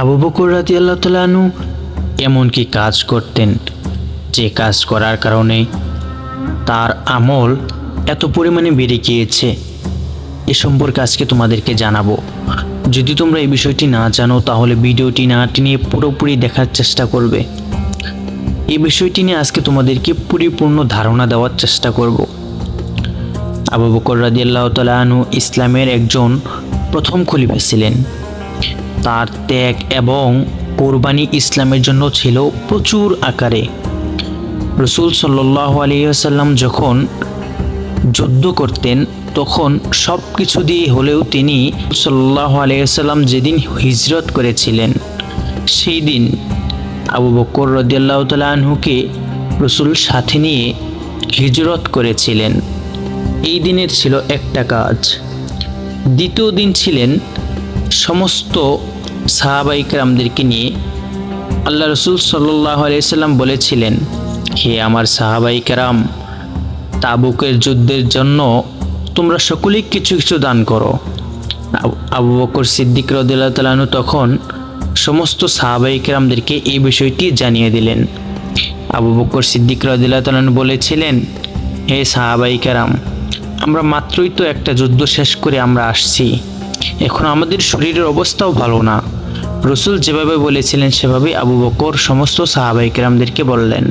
আবু বকর রাজি আল্লাহ তালু এমন কি কাজ করতেন। যে কাজ করার কারণে তার আমল এত পরিমাণে বেড়ে গিয়েছে। এ সম্পর্কে আজকে তোমাদেরকে জানাব। যদি তোমরা এই বিষয়টি না জানো, তাহলে ভিডিওটি না টেনে পুরোপুরি দেখার চেষ্টা করবে। এই বিষয়টি নিয়ে আজকে তোমাদেরকে পরিপূর্ণ ধারণা দেওয়ার চেষ্টা করব। আবু বকর রাজি আল্লাহ তালু ইসলামের একজন প্রথম খলিফা ছিলেন। তার ত্যাগ এবং কোরবানি ইসলামের জন্য ছিল প্রচুর আকারে। রসুল সাল্লাহ আলিয়াল্লাম যখন যুদ্ধ করতেন, তখন সব কিছু দিয়ে হলেও তিনি সাল্লাহ আলিয়াল্লাম যেদিন হিজরত করেছিলেন, সেই দিন আবু বকর রদিয়াল্লাহ তালহুকে রসুল সাথে নিয়ে হিজরত করেছিলেন। এই দিনের ছিল একটা কাজ। দ্বিতীয় দিন ছিলেন সমস্ত সাহাবাইকরামদেরকে নিয়ে আল্লাহ রসুল সাল্লাহ আলিয়াল্লাম বলেছিলেন, হে আমার সাহাবাইকারাম তাবুকের যুদ্ধের জন্য তোমরা সকলেই কিছু কিছু দান করো। আবু- বকর সিদ্দিক রদুল্লাহ তখন সমস্ত সাহাবাইকরামদেরকে এই বিষয়টি জানিয়ে দিলেন। আবু বকর সিদ্দিক রদুল্লাহ বলেছিলেন, হে সাহাবাইকারাম আমরা মাত্রই তো একটা যুদ্ধ শেষ করে আমরা আসছি। এখন আমাদের শরীরের অবস্থাও ভালো না। রসুল যেভাবে বলেছিলেন, সেভাবেই আবু বকর সমস্ত সাহাবাইকেরামদেরকে বললেন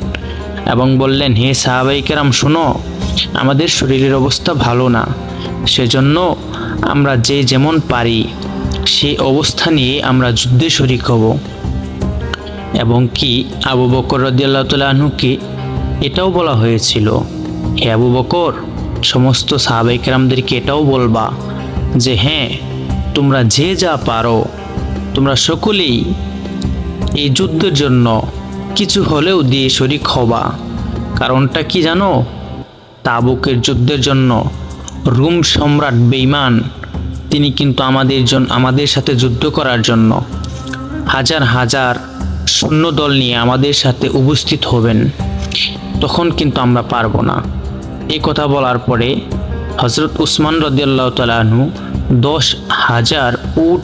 এবং বললেন, হে সাহাবাইকেরাম শোনো, আমাদের শরীরের অবস্থা ভালো না। সেজন্য আমরা যে যেমন পারি সেই অবস্থা নিয়ে আমরা যুদ্ধে শরিক হব। এবং কি আবু বকর রদিয়াল্লাহ তালুকে এটাও বলা হয়েছিল, হে আবু বকর, সমস্ত সাহাবাইকেরামদেরকে এটাও বলবা যে হ্যাঁ তোমরা যে যা পারো, তোমরা সকলেই এই যুদ্ধের জন্য কিছু হলেও দিয়ে শরিক হবা। কারণটা কি জানো? তাবুকের যুদ্ধের জন্য রুম সম্রাট বেইমান তিনি কিন্তু আমাদের জন্য আমাদের সাথে যুদ্ধ করার জন্য হাজার হাজার সৈন্যদল নিয়ে আমাদের সাথে উপস্থিত হবেন। তখন কিন্তু আমরা পারব না। এই কথা বলার পরে হজরত উসমান রদিয়াল্লাহ তালাহু দশ হাজার উট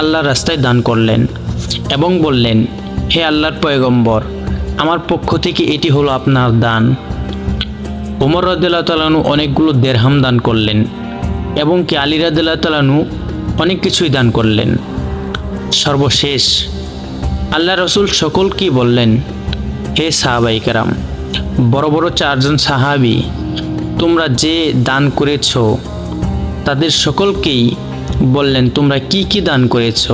আল্লাহর রাস্তায় দান করলেন এবং বললেন, হে আল্লাহর পয়গম্বর, আমার পক্ষ থেকে এটি হলো আপনার দান। ওমর রদুল্লাহ তালানু অনেকগুলো দেড়হাম দান করলেন এবং কি আলী রাদুল্লাহ তালানু অনেক কিছুই দান করলেন। সর্বশেষ, আল্লাহ রসুল সকলকেই বললেন, হে সাহাবাই কারাম, বড় বড় চারজন সাহাবি, তোমরা যে দান করেছ তাদের সকলকেই বললেন, তোমরা কি কি দান করেছ?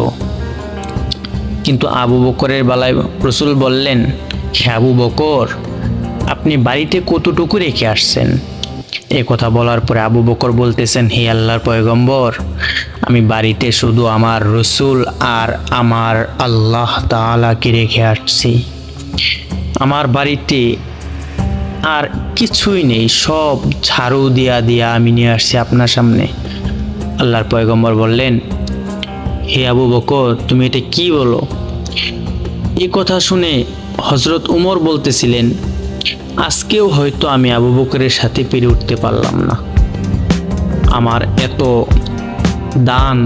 কিন্তু আবু বকরের বেলায় রসুল বললেন, হে আবু বকর, আপনি বাড়িতে কতটুকু রেখে আসছেন? এ কথা বলার পরে আবু বকর বলতেছেন, হে আল্লাহর পয়গম্বর, আমি বাড়িতে শুধু আমার রসুল আর আমার আল্লাহ তাআলাকে রেখে আসছি। আমার বাড়িতে আর কিছুই নেই, সব ঝাড়ু দিয়া দিয়া আমি নিয়ে আসছি আপনার সামনে। আল্লাহর পয়গম্বর বললেন, হে আবু বকর, তুমি এটা কি বলো? এই কথা শুনে হজরত উমর বলতেছিলেন, আজকেও হয়তো আমি আবু বকরের সাথে পেরে উঠতে পারলাম না। আমার এত দান,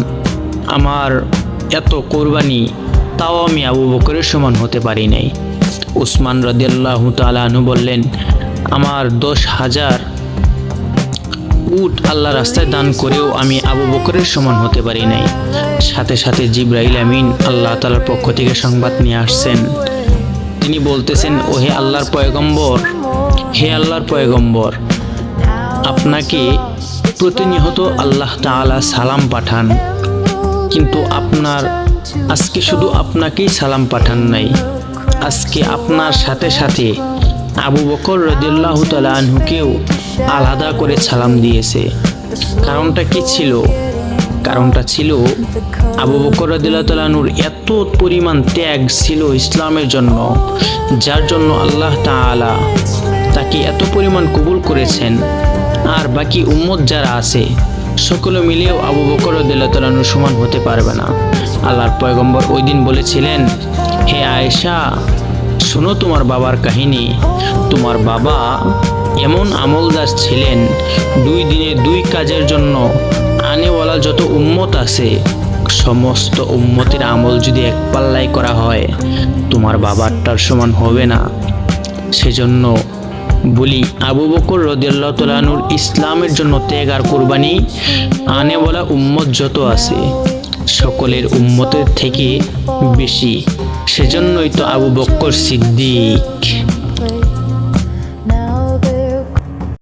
আমার এত কোরবানি, তাও আমি আবু বকরের সমান হতে পারি নাই। উসমান রদিয়াল্লাহ তালু বললেন আমার দশ হাজার উট আল্লাহ রাস্তায় দান করেও আমি আবু বকরের সমান হতে পারি নাই। সাথে সাথে জিব্রাইল আমিন আল্লাহ তালার পক্ষ থেকে সংবাদ নিয়ে আসছেন। তিনি বলতেছেন ও হে আল্লাহর পয়গম্বর, হে আল্লাহর পয়গম্বর, আপনাকে প্রতিনিয়ত আল্লাহ তাআলা সালাম পাঠান। কিন্তু আপনার, আজকে শুধু আপনাকেই সালাম পাঠান নাই। আজকে আপনার সাথে সাথে আবু বকর রদিল্লাহ তালহুকেও আলাদা করে সালাম দিয়েছে। কারণটা কি ছিল? কারণটা ছিল আবু বকর রদিল্লাহ তালাহুর এত পরিমাণ ত্যাগ ছিল ইসলামের জন্য, যার জন্য আল্লাহ তাআলা তাকে এত পরিমাণ কবুল করেছেন। আর বাকি উম্মত যারা আছে, সকলে মিলেও আবু বকর রদিল্লাহ সমান হতে পারবে না। আল্লাহর পয়গম্বর ওই দিন বলেছিলেন, হে আয়েশা শোনো তোমার বাবার কাহিনী। তোমার বাবা এমন আমলদার ছিলেন, দুই দিনে দুই কাজের জন্য আনেওয়ালা যত উম্মত আছে, সমস্ত উম্মতের আমল যদি এক পাল্লায় করা হয়, তোমার বাবারটার সমান হবে না। সেজন্য বলি, আবু বকর রদিয়াল্লাহ তালানুর ইসলামের জন্য ত্যাগ আর কোরবানি আনে বলা উম্মত যত আছে, সকলের উম্মতের থেকে বেশি। সেজন্যই তো আবু বক্কর সিদ্দিক।